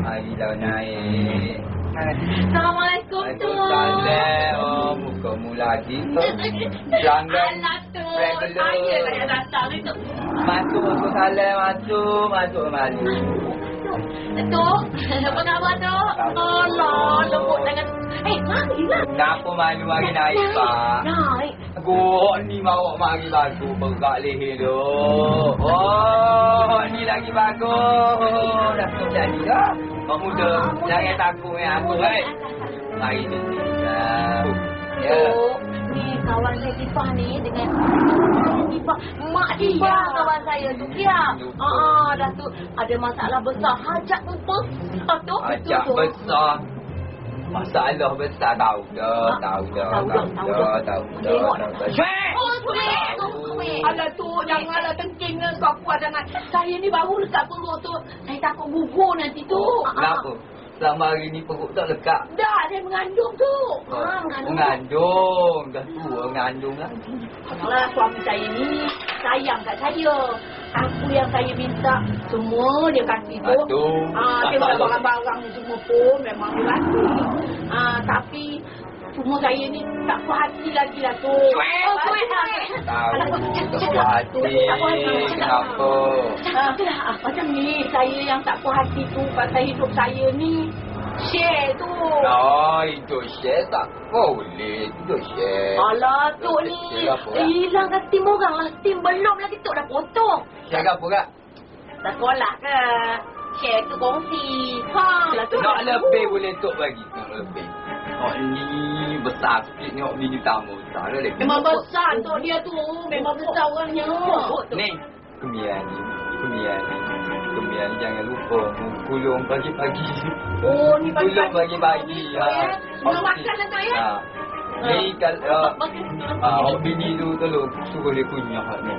Hari dah naik. Assalamualaikum tu. Waalaikumsalam. Oh, muka mu lagi tu. Pelanggan. Alah tu. Regular. Saya lah yang datang tu. Masuk, masuk salam, masuk, masuk malu. Tok, apa khabar Tok? Alah, lembut sangat. Eh, marilah. Kenapa malu mari naik, Pak? Naik. Gua ni bawa mari bagus berat leher tu. Oh, ni lagi bagus. Dah tu jadi dah. Mak muda, jangan takut dengan aku, eh. Mari ni. Ya. Tok, ni kawan saya Tifah ni dengan Tifah, mak Tifah kawan saya tu ya. Ah, dah tu ada masalah besar hajat tu besar tu. Ajak tu. besar. Masalah besar tahu dah, tahu dah, Tahu dah, tahu dah. tahu dah. dah. Syek! Oh. Alah tu, janganlah kencing dengan kau kuat sangat. Saya ni baru lekat perut tu. Saya takut gugur nanti tu. Kenapa? Selama hari ni perut tak lekat. Dah, saya mengandung tu. Ah, mengandung. Mengandung. Dah tua mengandung lagi. Alah, suami saya ni sayang kat saya. Apa yang saya minta, semua dia kasih tu. Ah, dia masalah. barang-barang ni semua pun memang dia kasih. Ah, tapi semua saya ni tak puas hati lagi lah tu. Oh, suek. Tahu. Alah, Tak puas hati. Kenapa? Ah, ah, macam ni, saya yang tak puas hati tu pasal hidup saya ni. Share tu. Oh, itu share tak boleh. Itu share. Alah, tu Share ni. apa kan? Hilangkan tim orang lah. Tim belum lagi Tok dah potong. Share apa kak? Tak sekolah ke? Share tu kongsi. Ha, lah tu. Nak lebih boleh tok bagi. Nak lebih. Oh, ni besar sikit ni. Ni tamu besar dah lebih. Memang besar tu dia tu. Memang besar orangnya. Ni, kemian ni. Kemian. Kemian jangan lupa. Kulung pagi-pagi. Oh, ni pagi Kulung pagi-pagi. Ha. Belum makan lah tu ya? Ha. Ni kalau. Ah, bini tu tolong suruh dia kunyah ni.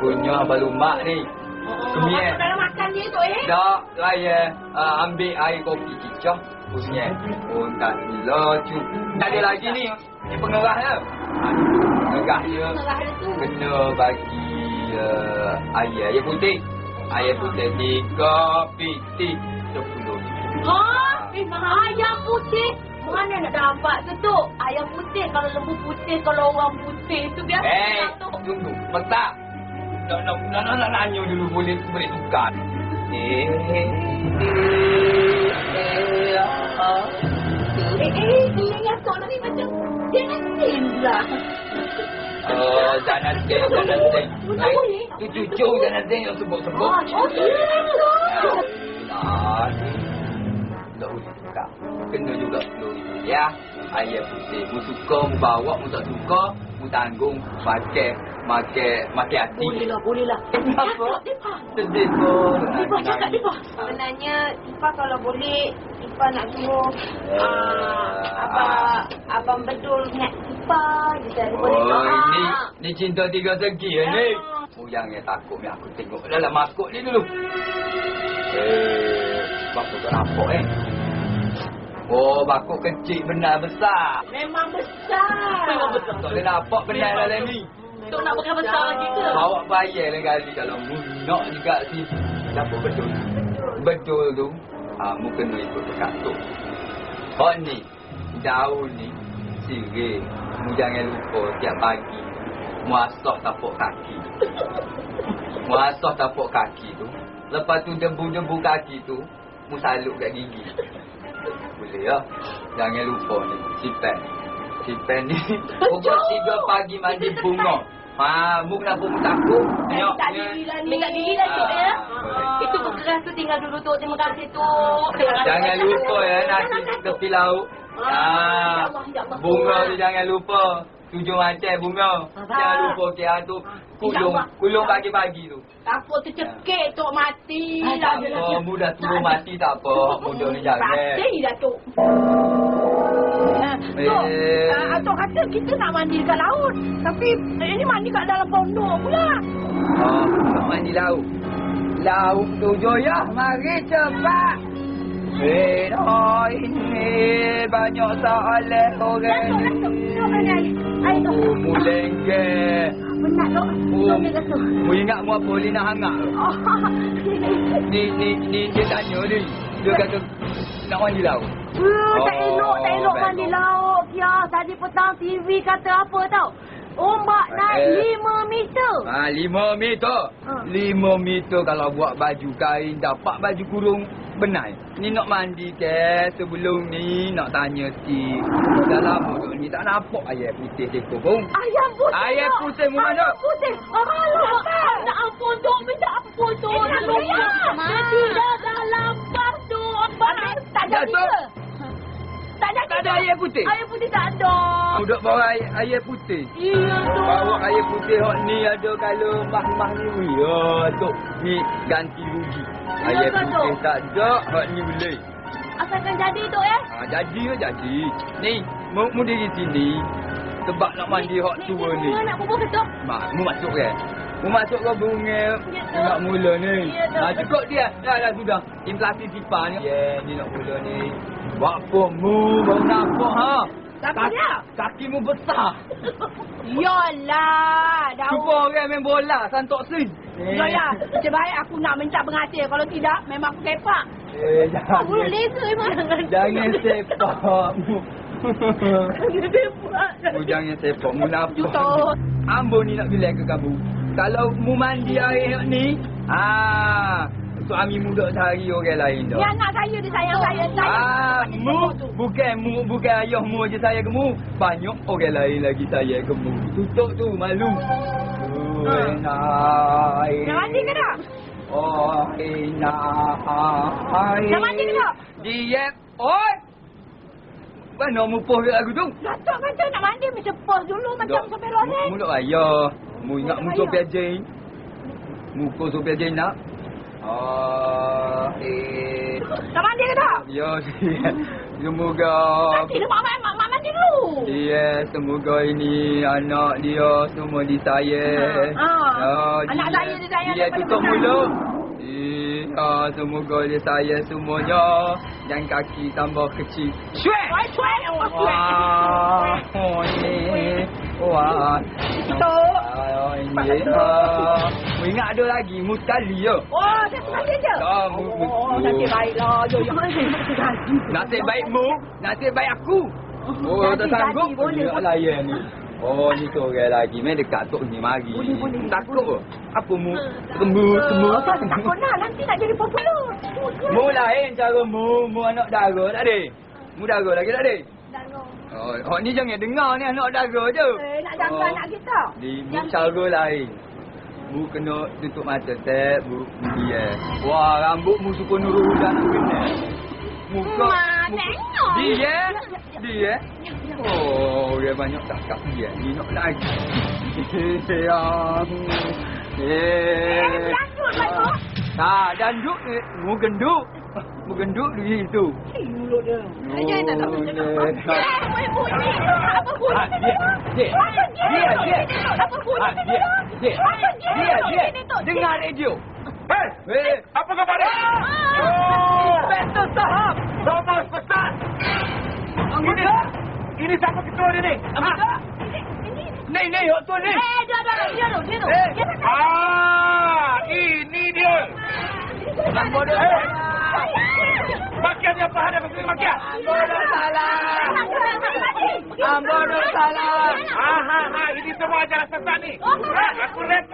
Kunyah balu mak ni. Kemian. Masuk dalam makan dia tu eh. Tak, saya uh, ambil air kopi cicah. Kunyah. Oh, tak gila cu. Tak ada lagi ni. Ni pengerah dia. Ha, pengerah dia. Serah dia tu. Kena bagi uh, air. Air putih. Air putih tiga piti sepuluh. Ha? Eh, ayam putih. Mana nak dapat tu, Tok? Ayam putih. Kalau lembu putih, kalau orang putih. Itu biasa. Eh, Tok. tunggu. Petak. Nak nak nak nak nak nanya dulu boleh boleh tukar. Eh, eh, eh, ah. Eh, eh, dia yang tok tadi macam dia nantin pula. Oh, jangan teng, jangan teng. Tak boleh. Tu cucu jangan teng yang sebut-sebut. Oh, oh, dia tu. Nah, tak tukar. Kena juga dulu ya. Ayah putih. Mu suka, mu bawa, mu tak suka, mu tanggung, pakai, makai, makai hati. Boleh lah, boleh lah. Apa? Sedih pun. Tifah cakap, Tifah. Sebenarnya, Ifa kalau boleh, Ifa nak suruh Eh, ah, abang, abang bedul nak Boleh Oh, doa. ni ni cinta tiga segi ya ni. Oh, jangan takut ni aku tengok dalam masuk ni dulu. Eh, bakul tak nampak eh. Oh, bakul kecil benar besar. Memang besar. Memang betul. Tak boleh nampak benar dalam ni. Tok nak pakai besar lagi ke? Bawa bayar lain kali kalau mu nak juga si siapa betul. Betul tu. Ah, mu kena ikut dekat tu. Oh ni, daun ni, sirih. Mu jangan lupa tiap pagi. Muasah tapak kaki. Muasah tapak kaki tu. Lepas tu debu-debu kaki tu, mu salut kat gigi. Boleh ya? Jangan lupa ni, sipan. Sipan ni, pukul tiga pagi mandi bunga. Ha, mu kenapa mu takut? Tengok. Tak ni. diri lah ni. Minta diri lah, ya. Ah, Itu berkeras tu tinggal dulu, Tok. Terima kasih, kasih. Jangan lupa ya nasi tepi laut. Ah, ya ya. Bunga tu jangan lupa. Tujuh macam bunga. Jangan lupa kira tu kulung Allah. kulung pagi-pagi tu. Takut tercekik tok mati. Ah, Tak apa, mudah tua mati tak apa. Hak Muda ni jangan. Mati dah tok. Eh. Tok, ah, Tok kata kita nak mandi dekat laut. Tapi eh, ini mandi kat dalam pondok pula. Oh, nak mandi laut. Laut tu Joya, mari cepat. Eh, oh, ini banyak soalan orang ni. datuk. Tok ada air. Air tu. Penat tu. Oh, Dia kata. mu ingat mu apa Lina hangat? Oh. Ni, ni, ni, dia tanya ni. Dia kata, nak mandi laut. Hmm, tak Oh, elok, tak elok mandi laut. Ya, tadi petang TV kata apa tau? Ombak naik Eh. 5 meter. Ha, lima meter. Ha. Lima meter kalau buat baju kain, dapat baju kurung benai. Ni nak mandi ke sebelum ni nak tanya sikit. Dah lama duk ni tak nampak ayat putih tekor pun. Ayam putih. Ayam tak? putih mu mana? Ayam putih. Alah, nak ampun tu. Minta ampun tu. Eh, nak Lupa. lupa. Dia tu. Abang. Tak Dah jadi tu. Tak jadi Tak ada ke? ayat putih. Ayam putih tak ada. Duduk bawa ayat, ayat putih. Iya tu. Bawa ayat putih hok ni ada kalau mah-mah ni. Ya, tu ni ganti rugi. Tu? putih tak ada, hok ni boleh. Asalkan jadi tu ya. Ha, jadi ke jadi. Ni, mu, mu diri sini. Sebab nak mandi hok tua ni. Nak bubur ke tu? Mak, mu masuk ke? Mu masuk ke bunga Ya, nak mula ni. Ya. Ha, cukup dia. Dah, dah, sudah. Inflasi sifar ni. Ya, ni nak mula ni. Buat apa mu baru nampak ha? Kaki- dia. Kakimu besar. Yalah, dah. Cuba orang main bola, santok sin. Ya, ya. Macam baik aku nak minta pengasih. Kalau tidak, memang aku kepak. Eh, jangan. Bulu laser memang jangan. Jangan sepak. Mu, Jangan sepak. jangan sepak. Mu nampak. Jutut. Ambo ni nak bilang ke kamu. Kalau mu mandi air ni, ah, suami mu dok cari orang lain dah. Ni anak saya dia sayang saya. Saya Ah, dia mu tu. bukan mu bukan ayah mu aja saya ke mu. Banyak orang lain lagi saya ke mu. Tutup tu malu. Oh, Ha. enak. Nak mandi ke tak? Oh, enak. Nak mandi ke tak? Dia, oi. Mana mu poh lagu tu? Datuk kata nak mandi macam pos dulu macam Dok, sopir lorry. Mu dok ayah. Mu ingat mu Ayah. sopir Jane. Muka sopir Jane Ah, eh. Nak mandi ke tak? Ya, dia. Semoga Nanti dia mak, mak, mak mandi dulu. dia semoga ini anak dia semua disayang. Ha, ha. Ya, Anak saya dia sayang Dia tutup mulut. Ya, semoga dia sayang semuanya. Dan kaki tambah kecil. Syuek! Wah, cuek. Oh, cuek. Wah, oh ni. Wah. Tutup. Ini. Ah, Mu ingat ada lagi mustali ya. Oh, sengaja je. Dah, mu- mu- Oh, nasib baiklah. Yo, yo. Nasib baikmu, nasib baik aku. Oh, tak Jadi, sanggup. boleh, layan ni. Oh, ni seorang lagi. Main dekat tok ni mari. Boleh, boleh. Takut ke? Apa mu? Temu, temu. Oh, tak takut nak. Nanti nak jadi popular. Mu lain cara mu, mu anak dara tak ada? Mu dara lagi tak ada? Oh, oh, ni jangan dengar ni anak dara je. Eh, nak jaga anak kita. Ni mu cara lain. Mu kena tutup mata set, mu dia. Wah, rambut mu suka nurul hujan nak kena. Muka, Mak, muka. tengok. Dia, dia. Oh, dia banyak cakap dia. Ni nak lagi. Ya. Eh. Dangdut, Pak. Tak, danduk ni. Mu genduk. Mu genduk di situ. Eh, mulut dia. Oh, Aja tak tahu dia. cakap. Eh, boleh bunyi. Apa bunyi? Ah, dia, dia. Apa Dia, dia. Apa bunyi? Ah, dia, dia. Apa Dia, dia. Datuk? Dengar radio. Hei, Eh, apa khabar ni? Oh, Inspektor Sahab. Thomas Pesan. Ini, ini siapa ketua dia ni? Ha? Ni, ni, hok tu ni. Eh, dia ada dia tu, dia tu. Eh. Dia tu. Ah, ini dia. Dia. Eh, Makian apa ada maksudnya makian? Dia salah. Ambo salah. Ah, ha, ha, ini semua ajaran sesat ni. Ha, aku repot